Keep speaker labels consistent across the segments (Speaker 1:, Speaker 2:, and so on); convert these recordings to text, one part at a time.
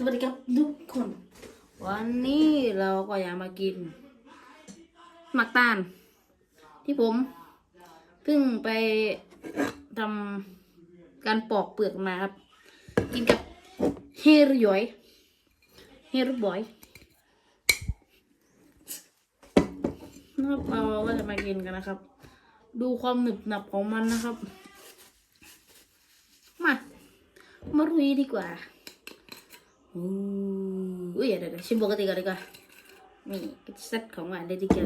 Speaker 1: สวัสดีครับทุกคน วันนี้เราก็อยากมากินหมักตาล ที่ผมเพิ่งไปทำการปอกเปลือกมาครับ กินกับเฮรยอยเฮรบอยนะครับเราก็จะมากินกันนะครับ ดูความหนึบหนับของมันนะครับ มา มารุยดีกว่า อุ้ยเดี๋ยวชิมปกติก่อนดีกว่านี่เซตของหวานเลยดีกว่า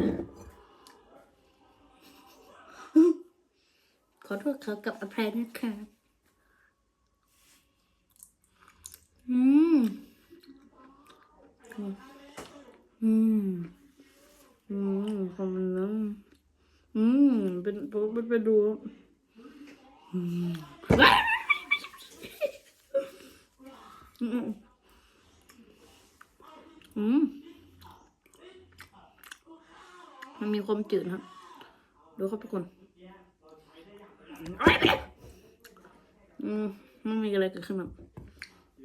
Speaker 1: ขอโทษเขากับอภัยนะคะอืม อืม อืมขอบคุณนะอืม เป็นเป็นไปดูอืม อืมมันมีความจืดครับ ดูครับทุกคนอืมไมันมีอะไรเกิดขึ้นครับ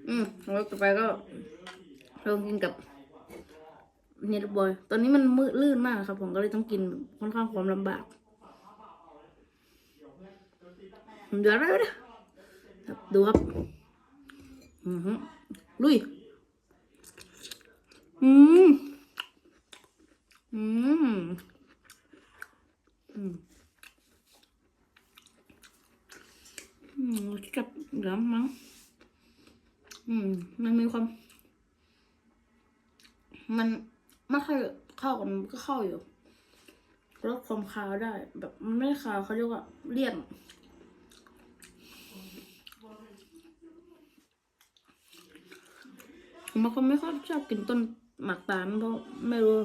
Speaker 1: อืมแล้วต่อไปก็ลองกินกับเนตบอย ตอนนี้มันมืดลื่นมากครับ ผมก็เลยต้องกินค่อนข้างความลำบากเดี๋ยวนะดูครับ อือฮึลุย อืมอืม อืม อืมกับเหลือมั้ง อืม มันมีความ มันไม่ค่อยเข้ากันมันก็เข้าอยู่ลดความคาวได้ แบบมันไม่คาวเขาเรียกว่าเลี่ยนบางคนไม่ค่อยชอบกินต้น หมักตาลเพราะไม่รู้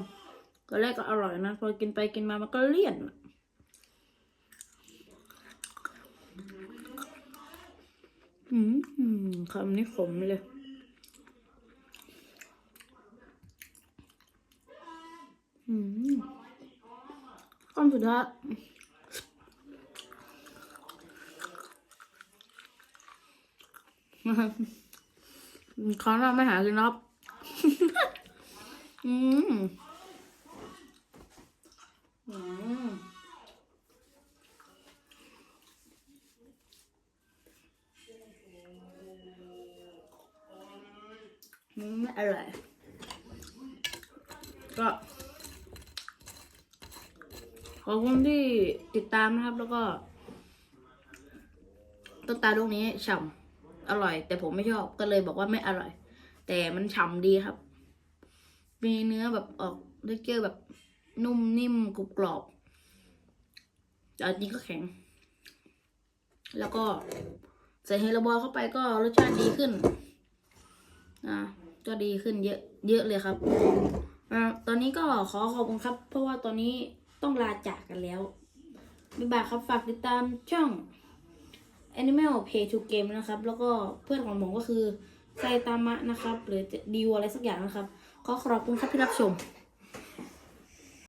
Speaker 1: ก็แรกก็อร่อยนะพอกินไปกินมามันก็เลี่ยนอืมคำนี้ขมเลยอืมคำสุดท้ายครั้งหน้าไม่หากินนะครับ อืมอืมอืมอร่อย ก็ขอบคุณที่ติดตามนะครับ แล้วก็ต้นตาลูกนี้ฉ่ำอร่อย แต่ผมไม่ชอบก็เลยบอกว่าไม่อร่อย แต่มันฉ่ำดีครับ มีเนื้อแบบออกเท็กเจอร์แบบนุ่มนิ่มกรุบกรอบแต่อันนี้ก็แข็ง แล้วก็ใส่เฮลบอยเข้าไปก็รสชาติดีขึ้น อ่า ก็ดีขึ้นเยอะ เยอะเลยครับ อ่า ตอนนี้ก็ขอขอบคุณครับ เพราะว่าตอนนี้ต้องลาจากกันแล้วบ๊ายบายครับ ฝากติดตามช่อง Animal play to Game นะครับ แล้วก็เพื่อนของผมก็คือไซตามะนะครับ หรือดิวอะไรสักอย่างนะครับ ขอขอบคุณครับที่รับชม